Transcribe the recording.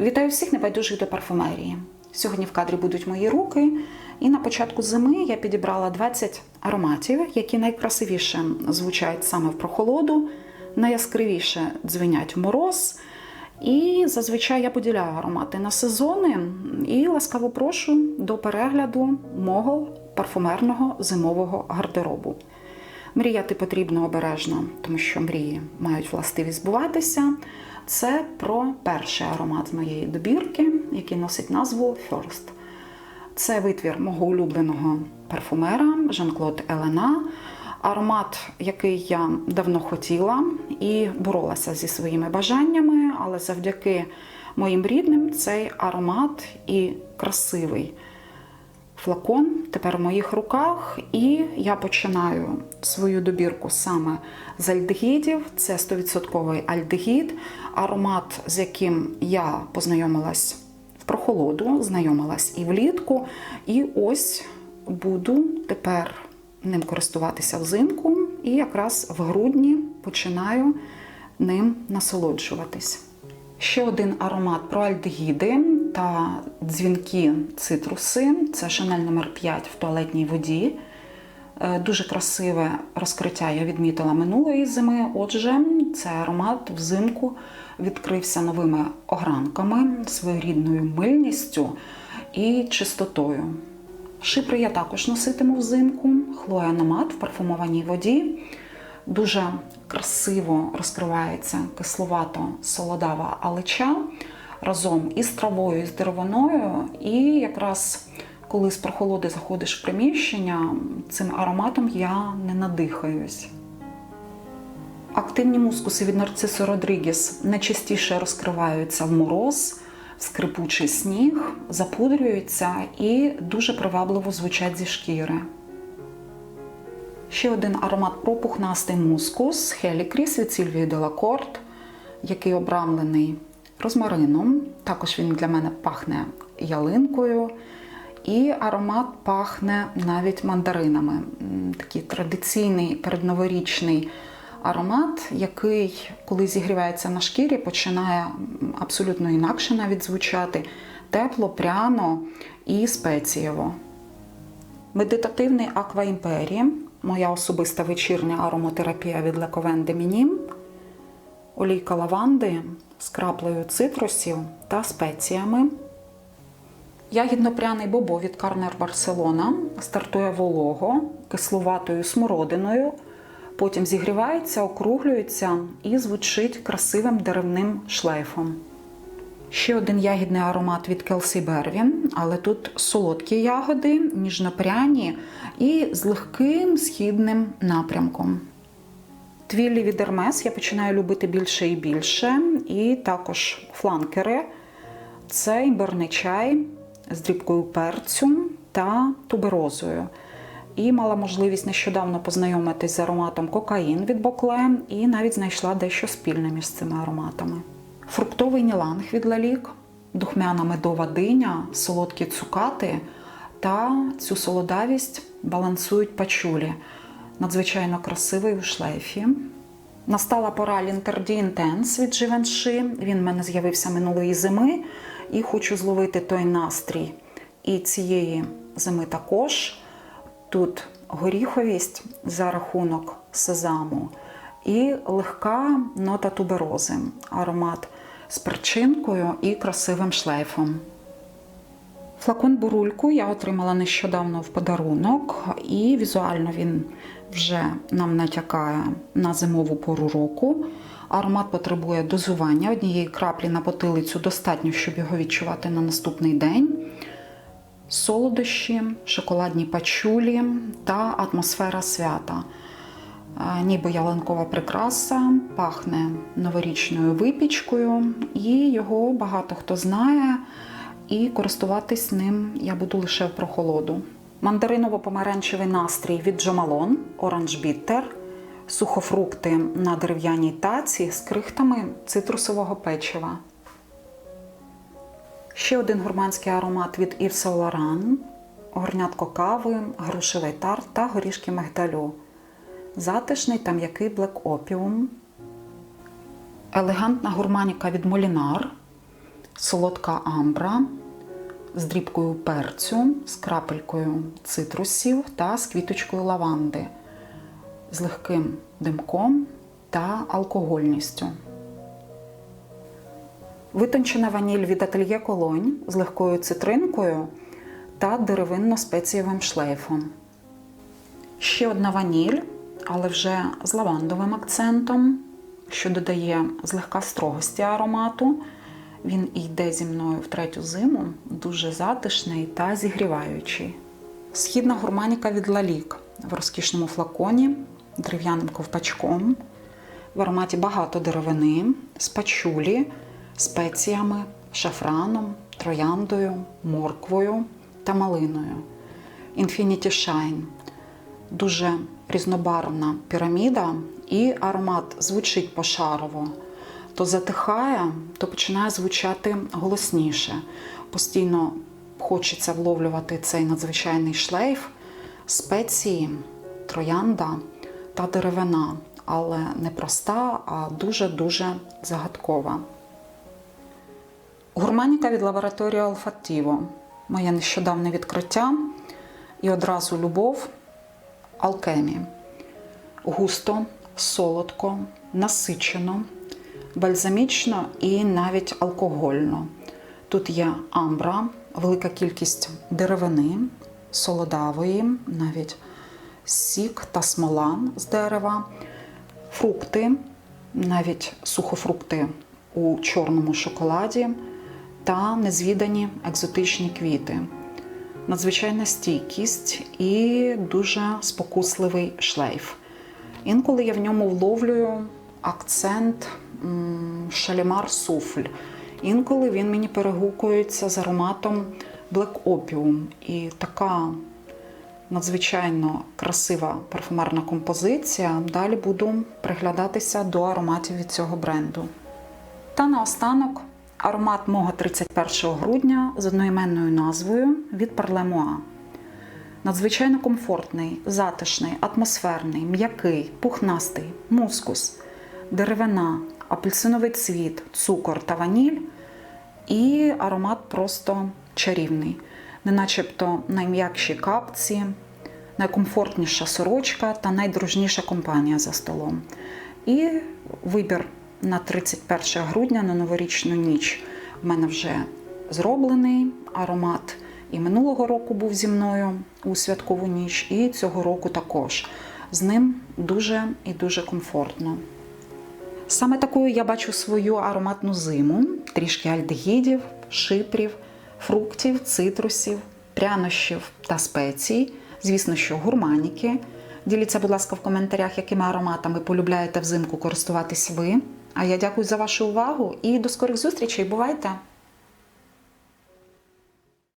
Вітаю всіх небайдужих до парфумерії. Сьогодні в кадрі будуть мої руки, і на початку зими я підібрала 20 ароматів, які найкрасивіше звучать саме в прохолоду, найяскравіше дзвенять в мороз. І зазвичай я поділяю аромати на сезони і ласкаво прошу до перегляду мого парфумерного зимового гардеробу. Мріяти потрібно обережно, тому що мрії мають властивість збуватися. Це про перший аромат з моєї добірки, який носить назву First. Це витвір мого улюбленого парфумера Жан-Клод Елена. Аромат, який я давно хотіла і боролася зі своїми бажаннями, але завдяки моїм рідним цей аромат і красивий флакон тепер в моїх руках, і я починаю свою добірку саме з альдегідів. Це 100% альдегід, аромат, з яким я познайомилась в прохолоду, знайомилась і влітку. І ось буду тепер ним користуватися взимку, і якраз в грудні починаю ним насолоджуватись. Ще один аромат про альдегіди та дзвінки цитруси. Це Шанель номер 5 в туалетній воді. Е, Дуже красиве розкриття я відмітила минулої зими. Отже, цей аромат взимку відкрився новими огранками, своєрідною мильністю і чистотою. Шипри я також носитиму взимку. Хлоя Номад в парфумованій воді. Дуже красиво розкривається кисловато-солодава алича разом із травою, і з деревиною. І якраз коли з прохолоди заходиш в приміщення, цим ароматом я не надихаюсь. Активні мускуси від нарцису Родрігіс найчастіше розкриваються в мороз, в скрипучий сніг, запудрюються і дуже привабливо звучать зі шкіри. Ще один аромат про пухнастий мускус Хелікріс від Сільвії Делакорт, який обрамлений розмарином. Також він для мене пахне ялинкою. І аромат пахне навіть мандаринами. Такий традиційний передноворічний аромат, який, коли зігрівається на шкірі, починає абсолютно інакше навіть звучати тепло, пряно і спецієво. Медитативний Аква Імперії, моя особиста вечірня ароматерапія від Лековен де Мінім, олійка лаванди з краплею цитрусів та спеціями. Ягідно-пряний бобо від Карнер Барселона стартує волого, кисловатою смородиною, потім зігрівається, округлюється і звучить красивим деревним шлейфом. Ще один ягідний аромат від Келсі Бервін, але тут солодкі ягоди, ніжнопряні і з легким східним напрямком. Твіллі від Ермес я починаю любити більше і більше. І також фланкери це імбирний чай з дрібкою перцю та туберозою. І мала можливість нещодавно познайомитись з ароматом кокаїн від Бокле, і навіть знайшла дещо спільне між цими ароматами. Фруктовий ніланг від Лалік, духмяна медова диня, солодкі цукати та цю солодавість балансують пачулі. Надзвичайно красивий у шлейфі. Настала пора Лінтерді Інтенс від Живенши. Він в мене з'явився минулої зими і хочу зловити той настрій. І цієї зими також. Тут горіховість за рахунок сезаму і легка нота туберози, аромат з перчинкою і красивим шлейфом. Флакон бурульку я отримала нещодавно в подарунок, і візуально він вже нам натякає на зимову пору року. Аромат потребує дозування однієї краплі на потилицю достатньо, щоб його відчувати на наступний день. Солодощі, шоколадні пачулі та атмосфера свята. Е, Ніби ялинкова прикраса, пахне новорічною випічкою, і його багато хто знає, і користуватись ним я буду лише в прохолоду. Мандариново-помаранчевий настрій від Джомалон, оранж біттер, сухофрукти на дерев'яній таці з крихтами цитрусового печива. Ще один гурманський аромат від Yves Saint горнятко кави, грушевий тарт та горішки мигдалю. Затишний та м'який Black Opium. Елегантна гурманіка від Molinar солодка амбра з дрібкою перцю, з крапелькою цитрусів та з квіточкою лаванди, з легким димком та алкогольністю. Витончена ваніль від ательє колонь з легкою цитринкою та деревинно-спецієвим шлейфом. Ще одна ваніль, але вже з лавандовим акцентом, що додає злегка строгості аромату. Він йде зі мною в третю зиму, дуже затишний та зігріваючий. Східна гурманіка від Лалік в розкішному флаконі, дерев'яним ковпачком. В ароматі багато деревини, з пачулі, спеціями, шафраном, трояндою, морквою та малиною. Infinity Shine дуже різнобарвна піраміда, і аромат звучить пошарово. То затихає, то починає звучати голосніше. Постійно хочеться вловлювати цей надзвичайний шлейф, спеції, троянда та деревина, але не проста, а дуже-дуже загадкова. Гурманіка від лабораторії Olfativo. Моє нещодавне відкриття і одразу любов алкемі. Густо, солодко, насичено, бальзамічно і навіть алкогольно. Тут є амбра, велика кількість деревини, солодавої, навіть сік та смола з дерева, фрукти, навіть сухофрукти у чорному шоколаді та незвідані екзотичні квіти надзвичайна стійкість і дуже спокусливий шлейф. Інколи я в ньому вловлюю акцент шалімар суфль. Інколи він мені перегукується з ароматом Black Opium. І така надзвичайно красива парфумерна композиція. Далі буду приглядатися до ароматів від цього бренду. Та наостанок аромат мого 31 грудня з одноіменною назвою від Парлемоа. Надзвичайно комфортний, затишний, атмосферний, м'який, пухнастий, мускус, деревина, апельсиновий цвіт, цукор та ваніль. І аромат просто чарівний, не начебто найм'якші капці, найкомфортніша сорочка та найдружніша компанія за столом. І вибір на 31 грудня на новорічну ніч в мене вже зроблений аромат. І минулого року був зі мною у святкову ніч, і цього року також. З ним дуже і дуже комфортно. Саме такою я бачу свою ароматну зиму: трішки альдегідів, шипрів, фруктів, цитрусів, прянощів та спецій. Звісно, що гурманіки. Діліться, будь ласка, в коментарях, якими ароматами полюбляєте взимку користуватись ви. А я дякую за вашу увагу і до скорих зустрічей. Бувайте!